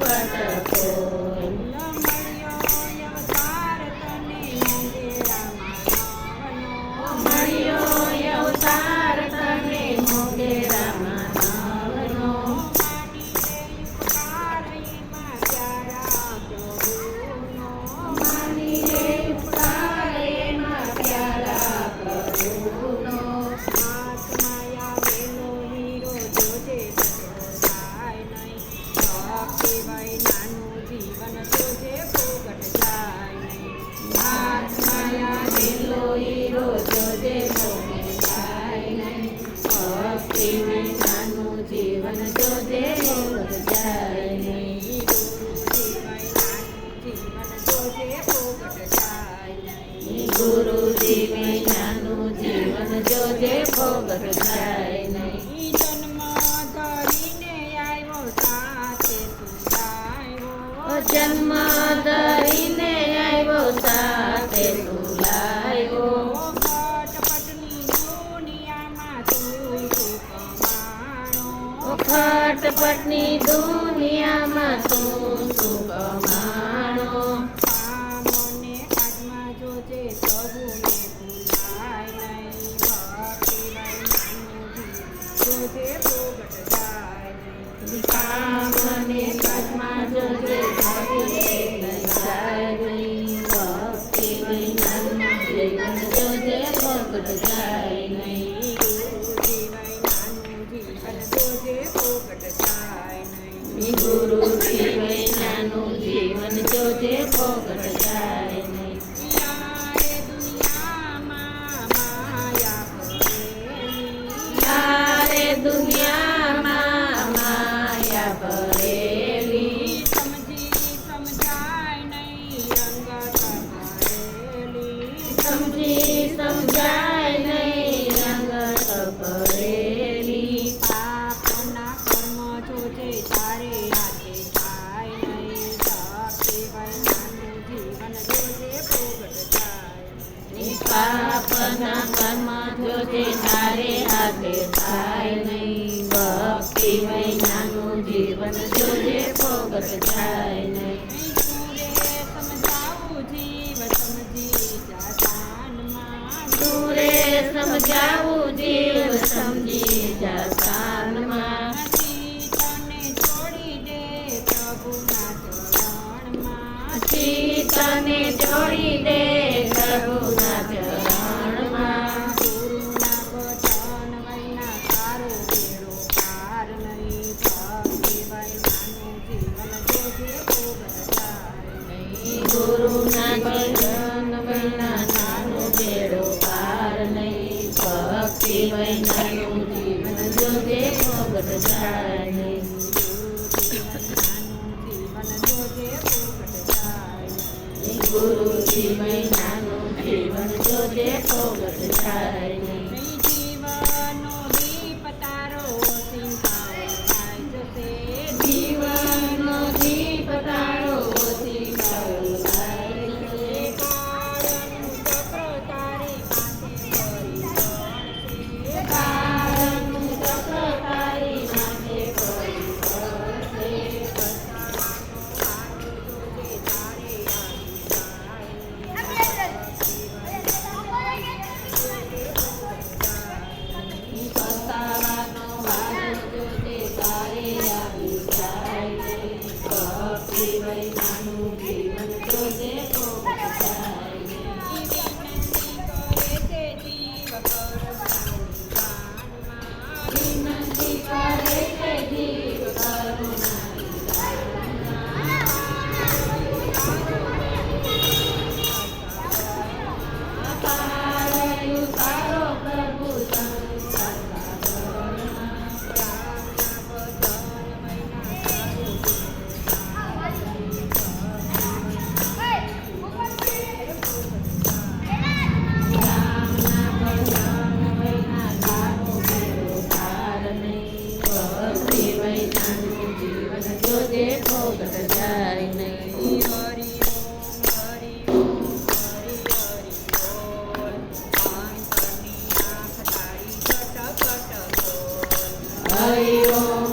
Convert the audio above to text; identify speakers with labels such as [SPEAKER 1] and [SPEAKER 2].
[SPEAKER 1] પટ નાનું
[SPEAKER 2] જીવન જો દેવ જાય નહીં
[SPEAKER 1] ગુરુજીવે નાનું જીવન
[SPEAKER 2] જો દે ભોગત જાય ચટપટની દુનિયામાં તું સુખ দুনিয়া જાય નહીં
[SPEAKER 1] સમજાવું જીવ સમજી જાતાનમાં
[SPEAKER 2] તુરે સમજાવું જીવ સમજી
[SPEAKER 1] જાતાનમાં તને છોડી દે પ્રભુના ચરણમાં
[SPEAKER 2] દે
[SPEAKER 1] ગુરુના
[SPEAKER 2] ભજન વિના નાનો બેડો પાર નહીં ભક્તિ વિનાનું જીવન જોગે ભગત જાણે ગુરુજી વિના I'm going to do it. Deus.